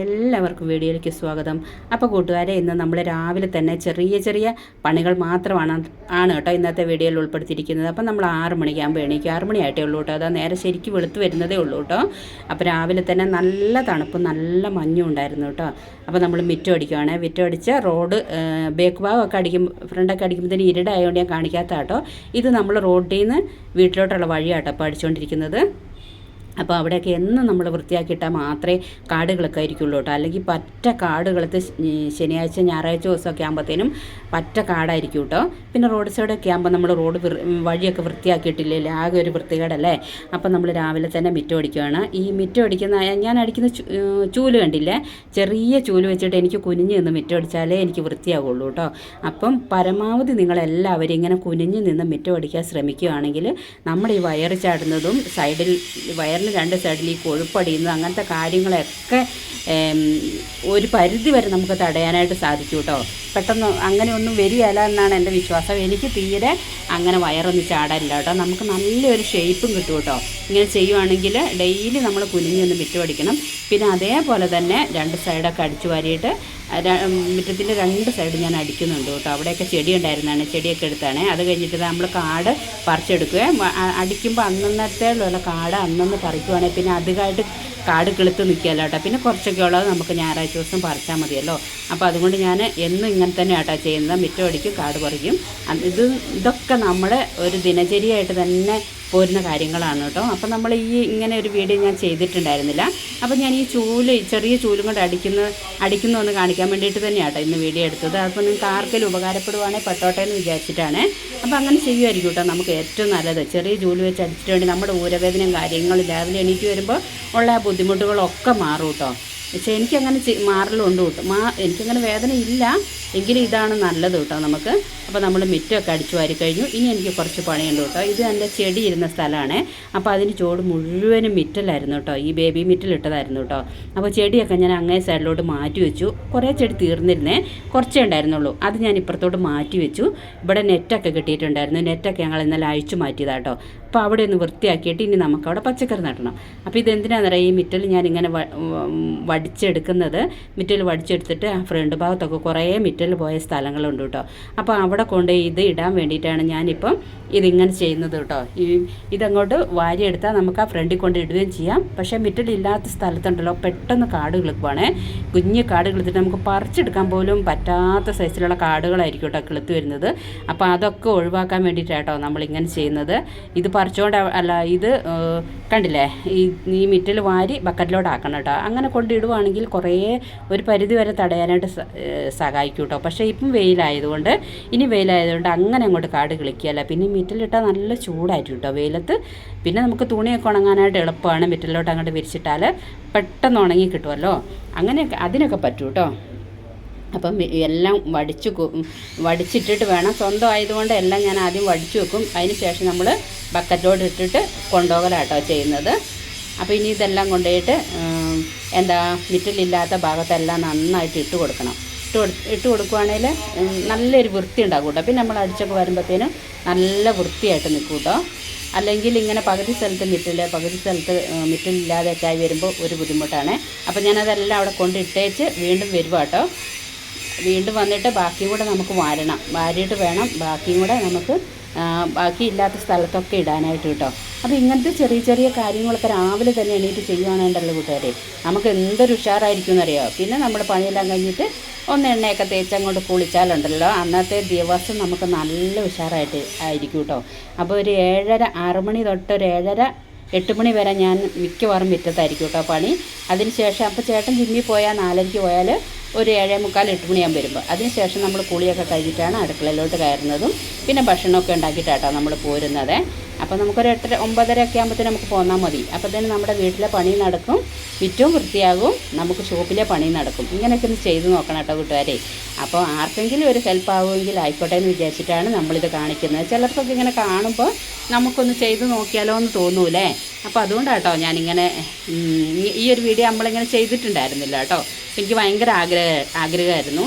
എല്ലാവർക്കും വീഡിയോയിലേക്ക് സ്വാഗതം. അപ്പോൾ കൂട്ടുകാരെ ഇന്ന് നമ്മൾ രാവിലെ തന്നെ ചെറിയ ചെറിയ പണികൾ മാത്രമാണ് ആണ് കേട്ടോ ഇന്നത്തെ വീഡിയോയിൽ ഉൾപ്പെടുത്തിയിരിക്കുന്നത്. അപ്പോൾ നമ്മൾ ആറ് മണിക്കാകുമ്പോൾ എണീക്കും. ആറ് മണിയായിട്ടേ ഉള്ളൂ കേട്ടോ. അതാ നേരെ ശരിക്കും വെളുത്ത് വരുന്നതേ ഉള്ളൂ കേട്ടോ. അപ്പോൾ രാവിലെ തന്നെ നല്ല തണുപ്പ് നല്ല മഞ്ഞും ഉണ്ടായിരുന്നു കേട്ടോ. അപ്പോൾ നമ്മൾ മിറ്റം അടിക്കുവാണേ. മിറ്റം അടിച്ച് റോഡ് ബേക്ക് ഭാഗമൊക്കെ അടിക്കും ഫ്രണ്ടൊക്കെ അടിക്കുമ്പോഴത്തേന് ഇരുടായതുകൊണ്ട് ഞാൻ കാണിക്കാത്ത കേട്ടോ. ഇത് നമ്മൾ റോഡിൽ നിന്ന് വീട്ടിലോട്ടുള്ള വഴിയാട്ടോ അപ്പോൾ അടിച്ചുകൊണ്ടിരിക്കുന്നത് അപ്പോൾ അവിടെയൊക്കെ എന്നും നമ്മൾ വൃത്തിയാക്കിയിട്ടാൽ മാത്രമേ കാടുകളൊക്കെ ആയിരിക്കുള്ളൂ കേട്ടോ. അല്ലെങ്കിൽ പറ്റ കാടുകളത്ത് ശനിയാഴ്ച ഞായറാഴ്ച ദിവസമൊക്കെ ആകുമ്പോഴത്തേനും പറ്റ കാടായിരിക്കും കേട്ടോ. പിന്നെ റോഡ് സൈഡൊക്കെ ആകുമ്പോൾ നമ്മൾ റോഡ് വഴിയൊക്കെ വൃത്തിയാക്കിയിട്ടില്ലേ ആകെ ഒരു വൃത്തികേടല്ലേ? അപ്പം നമ്മൾ രാവിലെ തന്നെ മിറ്റം അടിക്കുകയാണ് ഈ മിറ്റം അടിക്കുന്ന ഞാൻ അടിക്കുന്ന ചൂൽ കണ്ടില്ലേ? ചെറിയ ചൂൽ വെച്ചിട്ട് എനിക്ക് കുനിഞ്ഞ് നിന്ന് മിറ്റം അടിച്ചാലേ എനിക്ക് വൃത്തിയാകുള്ളൂ കേട്ടോ. അപ്പം പരമാവധി നിങ്ങളെല്ലാവരും ഇങ്ങനെ കുനിഞ്ഞ് നിന്ന് മിറ്റം അടിക്കാൻ ശ്രമിക്കുകയാണെങ്കിൽ നമ്മുടെ ഈ വയർ ചാടുന്നതും സൈഡിൽ വയറിന് രണ്ട് സൈഡിൽ ഈ കൊഴുപ്പടിയുന്നത് അങ്ങനത്തെ കാര്യങ്ങളൊക്കെ ഒരു പരിധി വരെ നമുക്ക് തടയാനായിട്ട് സാധിക്കും കേട്ടോ. പെട്ടെന്ന് അങ്ങനെ ഒന്നും വരികയല്ല എന്നാണ് എന്റെ വിശ്വാസം. എനിക്ക് തീരെ അങ്ങനെ വയറൊന്നും ചാടാനില്ല കേട്ടോ. നമുക്ക് നല്ലൊരു ഷേപ്പും കിട്ടും കേട്ടോ. ഇങ്ങനെ ചെയ്യുവാണെങ്കിൽ ഡെയിലി നമ്മൾ കുനിഞ്ഞൊന്ന് വിറ്റുപടിക്കണം പിന്നെ അതേപോലെ തന്നെ രണ്ട് സൈഡൊക്കെ അടിച്ചു വാരിയിട്ട് മുറ്റത്തിന്റെ രണ്ട് സൈഡ് ഞാൻ അടിക്കുന്നുണ്ട് കേട്ടോ. അവിടെയൊക്കെ ചെടി ഉണ്ടായിരുന്നതാണ് ചെടിയൊക്കെ എടുത്താണ്. അത് കഴിഞ്ഞിട്ട് നമ്മൾ കാട് പറിച്ചെടുക്കുക അടിക്കുമ്പോൾ അന്നന്നത്തേലുള്ള കാട് അന്നന്ന് പറിക്കുവാണെങ്കിൽ പിന്നെ അധികമായിട്ട് കാട് കിളുത്ത് നിൽക്കുകയല്ലോ കേട്ടോ. പിന്നെ കുറച്ചൊക്കെ ഉള്ളത് നമുക്ക് ഞായറാഴ്ച ദിവസം പറിച്ചാൽ മതിയല്ലോ. അപ്പോൾ അതുകൊണ്ട് ഞാൻ എന്നും ഇങ്ങനെ തന്നെ കേട്ടോ ചെയ്യുന്നത്. മുറ്റം അടിക്കും കാട് പറിക്കും. ഇത് ഇതൊക്കെ നമ്മൾ ഒരു ദിനചര്യയായിട്ട് തന്നെ പോരുന്ന കാര്യങ്ങളാണ് കേട്ടോ. അപ്പോൾ നമ്മൾ ഈ ഇങ്ങനെ ഒരു വീഡിയോ ഞാൻ ചെയ്തിട്ടുണ്ടായിരുന്നില്ല. അപ്പോൾ ഞാൻ ഈ ചൂൽ ചെറിയ ചൂലും കൊണ്ട് അടിക്കുന്ന അടിക്കുന്നു എന്ന് കാണിക്കാൻ വേണ്ടിയിട്ട് തന്നെയാണ് ഇന്ന് വീഡിയോ എടുത്തത്. അപ്പോൾ നിങ്ങൾക്ക് ആർക്കെങ്കിലും ഉപകാരപ്പെടുവാണെങ്കിൽ പെട്ടോട്ടെ എന്ന് വിചാരിച്ചിട്ടാണ്. അപ്പോൾ അങ്ങനെ ചെയ്യുമായിരിക്കും കേട്ടോ നമുക്ക് ഏറ്റവും നല്ലത്. ചെറിയ ചൂൽ വെച്ച് അടിച്ചിട്ട് വേണ്ടി നമ്മുടെ ഊരവേദനയും കാര്യങ്ങളും രാവിലെ എണീറ്റ് വരുമ്പോൾ ഉള്ള ബുദ്ധിമുട്ടുകളൊക്കെ മാറും കേട്ടോ. പക്ഷേ എനിക്കങ്ങനെ മാറലുണ്ട് കേട്ടോ. മാ എനിക്കങ്ങനെ വേദന ഇല്ല എങ്കിലും ഇതാണ് നല്ലത് കേട്ടോ നമുക്ക്. അപ്പോൾ നമ്മൾ മിറ്റമൊക്കെ അടിച്ചു വാരി കഴിഞ്ഞു. ഇനി എനിക്ക് കുറച്ച് പണിയുണ്ട് കേട്ടോ. ഇത് എന്റെ ചെടി ഇരുന്ന സ്ഥലമാണ്. അപ്പോൾ അതിന് ചോട് മുഴുവനും മിറ്റലായിരുന്നു കേട്ടോ. ഈ ബേബി മിറ്റലിട്ടതായിരുന്നു കേട്ടോ. അപ്പോൾ ചെടിയൊക്കെ ഞാൻ അങ്ങേ സൈഡിലോട്ട് മാറ്റി വെച്ചു. കുറേ ചെടി തീർന്നിരുന്നേ. കുറച്ചേ ഉണ്ടായിരുന്നുള്ളൂ. അത് ഞാൻ ഇപ്പുറത്തോട്ട് മാറ്റി വെച്ചു. ഇവിടെ നെറ്റൊക്കെ കിട്ടിയിട്ടുണ്ടായിരുന്നു. നെറ്റൊക്കെ ഞങ്ങൾ ഇന്നലെ അഴിച്ചു മാറ്റിയതാട്ടോ അപ്പോൾ അവിടെ ഒന്ന് വൃത്തിയാക്കിയിട്ട് ഇനി നമുക്ക് അവിടെ പച്ചക്കറി നടണം അപ്പോൾ ഇതെന്തിനാണെന്ന് പറയാം ഈ മിറ്റൽ ഞാനിങ്ങനെ വടിച്ചെടുക്കുന്നത്. മിറ്റൽ വടിച്ചെടുത്തിട്ട് ആ ഫ്രണ്ട് ഭാഗത്തൊക്കെ കുറേ മിറ്റൽ പോയ സ്ഥലങ്ങളുണ്ട് കേട്ടോ. അപ്പോൾ അവിടെ കൊണ്ട് ഇത് ഇടാൻ വേണ്ടിയിട്ടാണ് ഞാനിപ്പം ഇതിങ്ങനെ ചെയ്യുന്നത് കേട്ടോ. ഈ ഇതങ്ങോട്ട് വാരി വാരിയെടുത്താൽ നമുക്ക് ആ ഫ്രണ്ടിൽ കൊണ്ട് ഇടുകയും ചെയ്യാം. പക്ഷേ മിറ്റലില്ലാത്ത സ്ഥലത്തുണ്ടല്ലോ. പെട്ടെന്ന് കാട് കിളുക്കുവാണേ. കുഞ്ഞ് കാട് കിളുത്തിട്ട് നമുക്ക് പറിച്ചെടുക്കാൻ പോലും പറ്റാത്ത സൈസിലുള്ള കാടുകളായിരിക്കും കേട്ടോ കിളുത്ത് വരുന്നത്. അപ്പോൾ അതൊക്കെ ഒഴിവാക്കാൻ വേണ്ടിയിട്ടാട്ടോ നമ്മളിങ്ങനെ ചെയ്യുന്നത്. ഇത് പറിച്ചുകൊണ്ട് അല്ല ഇത് കണ്ടില്ലേ? ഈ ഈ മിറ്റൽ വാരി ബക്കറ്റിലോട്ട് ആക്കണം കേട്ടോ. അങ്ങനെ കൊണ്ടിടുവാണെങ്കിൽ കുറേ ഒരു പരിധി വരെ തടയാനായിട്ട് സഹായിക്കും കേട്ടോ. പക്ഷേ ഇപ്പം വെയിലായതുകൊണ്ട് ഇനി വെയിലായതുകൊണ്ട് അങ്ങനെ അങ്ങോട്ട് കാട് കിളിക്കുകയല്ല. പിന്നെ മിറ്റലിട്ടാൽ നല്ല ചൂടായിട്ട് കേട്ടോ വെയിലത്ത്. പിന്നെ നമുക്ക് തുണിയൊക്കെ ഉണങ്ങാനായിട്ട് എളുപ്പമാണ് മിറ്റലിലോട്ട് അങ്ങോട്ട് വിരിച്ചിട്ടാൽ പെട്ടെന്ന് ഉണങ്ങി കിട്ടുമല്ലോ. അങ്ങനെയൊക്കെ അതിനൊക്കെ പറ്റൂ കേട്ടോ. അപ്പം എല്ലാം വടിച്ചു വടിച്ചിട്ടിട്ട് വേണം. സ്വന്തം ആയതുകൊണ്ട് എല്ലാം ഞാൻ ആദ്യം വടിച്ചു വെക്കും. അതിന് ശേഷം നമ്മൾ ബക്കറ്റോട് ഇട്ടിട്ട് കൊണ്ടുപോകലാട്ടോ ചെയ്യുന്നത്. അപ്പോൾ ഇനി ഇതെല്ലാം കൊണ്ടുപോയിട്ട് എന്താ മിറ്റലില്ലാത്ത ഭാഗത്തെല്ലാം നന്നായിട്ട് ഇട്ട് കൊടുക്കണം. ഇട്ട് ഇട്ട് കൊടുക്കുകയാണെങ്കിൽ നല്ലൊരു വൃത്തി ഉണ്ടാകും കേട്ടോ. പിന്നെ നമ്മൾ അടിച്ചൊക്കെ വരുമ്പോഴത്തേനും നല്ല വൃത്തിയായിട്ട് നിൽക്കും കേട്ടോ. അല്ലെങ്കിൽ ഇങ്ങനെ പകുതി സ്ഥലത്ത് മിറ്റില്ല പകുതി സ്ഥലത്ത് മിറ്റിലില്ലാതെയൊക്കെ ആയി വരുമ്പോൾ ഒരു ബുദ്ധിമുട്ടാണ്. അപ്പോൾ ഞാനതെല്ലാം അവിടെ കൊണ്ടിട്ടേച്ച് വീണ്ടും വരുവാ കേട്ടോ. വീണ്ടും വന്നിട്ട് ബാക്കിയും കൂടെ നമുക്ക് വാരണം. വാരിയിട്ട് വേണം. ബാക്കിയും കൂടെ നമുക്ക് ബാക്കിയില്ലാത്ത സ്ഥലത്തൊക്കെ ഇടാനായിട്ട് കേട്ടോ. അപ്പോൾ ഇങ്ങനത്തെ ചെറിയ ചെറിയ കാര്യങ്ങളൊക്കെ രാവിലെ തന്നെ എണീറ്റ് ചെയ്യുവാണുണ്ടല്ലോ കൂട്ടുകാരെ? നമുക്ക് എന്തൊരു ഉഷാറായിരിക്കും എന്നറിയോ? പിന്നെ നമ്മൾ പണിയെല്ലാം കഴിഞ്ഞിട്ട് ഒന്ന് എണ്ണയൊക്കെ തേച്ചങ്ങോട്ട് കുളിച്ചാലുണ്ടല്ലോ. അന്നത്തെ ദിവസം നമുക്ക് നല്ല ഉഷാറായിട്ട് ആയിരിക്കും കേട്ടോ. അപ്പോൾ ഒരു ഏഴര ആറ് മണി തൊട്ട് ഒരു ഏഴര എട്ട് മണി വരെ ഞാൻ മിക്കവാറും മുറ്റത്തായിരിക്കും കേട്ടോ പണി. അതിന് ശേഷം അപ്പോൾ ചേട്ടൻ ജിമ്മിൽ പോയാൽ നാലരയ്ക്ക് പോയാൽ ഒരു ഏഴേ മുക്കാൽ എട്ട് മണിയാകുമ്പോൾ വരുമ്പോൾ അതിനുശേഷം നമ്മൾ കുളിയൊക്കെ കഴിഞ്ഞിട്ടാണ് അടുക്കളയിലോട്ട് കയറുന്നതും പിന്നെ ഭക്ഷണമൊക്കെ ഉണ്ടാക്കിയിട്ടാട്ടോ നമ്മൾ പോരുന്നത്. അപ്പോൾ നമുക്കൊരു എട്ടര ഒമ്പതര ഒക്കെ ആകുമ്പോഴത്തേന് നമുക്ക് പോന്നാൽ മതി. അപ്പോൾ തന്നെ നമ്മുടെ വീട്ടിലെ പണി നടക്കും വിറ്റവും വൃത്തിയാകും നമുക്ക് ഷോപ്പിലെ പണി നടക്കും. ഇങ്ങനെയൊക്കെ ഒന്ന് ചെയ്ത് നോക്കണം കേട്ടോ കൂട്ടുകാരെ. അപ്പോൾ ആർക്കെങ്കിലും ഒരു ഹെൽപ്പ് ആവുമെങ്കിൽ ആയിക്കോട്ടെ എന്ന് വിചാരിച്ചിട്ടാണ് നമ്മളിത് കാണിക്കുന്നത്. ചിലർക്കൊക്കെ ഇങ്ങനെ കാണുമ്പോൾ നമുക്കൊന്ന് ചെയ്ത് നോക്കിയാലോ എന്ന് തോന്നൂലേ? അപ്പോൾ അതുകൊണ്ടാട്ടോ ഞാനിങ്ങനെ ഈ ഒരു വീഡിയോ നമ്മളിങ്ങനെ ചെയ്തിട്ടുണ്ടായിരുന്നില്ല കേട്ടോ. എനിക്ക് ഭയങ്കര ആഗ്രഹ ആഗ്രഹമായിരുന്നു.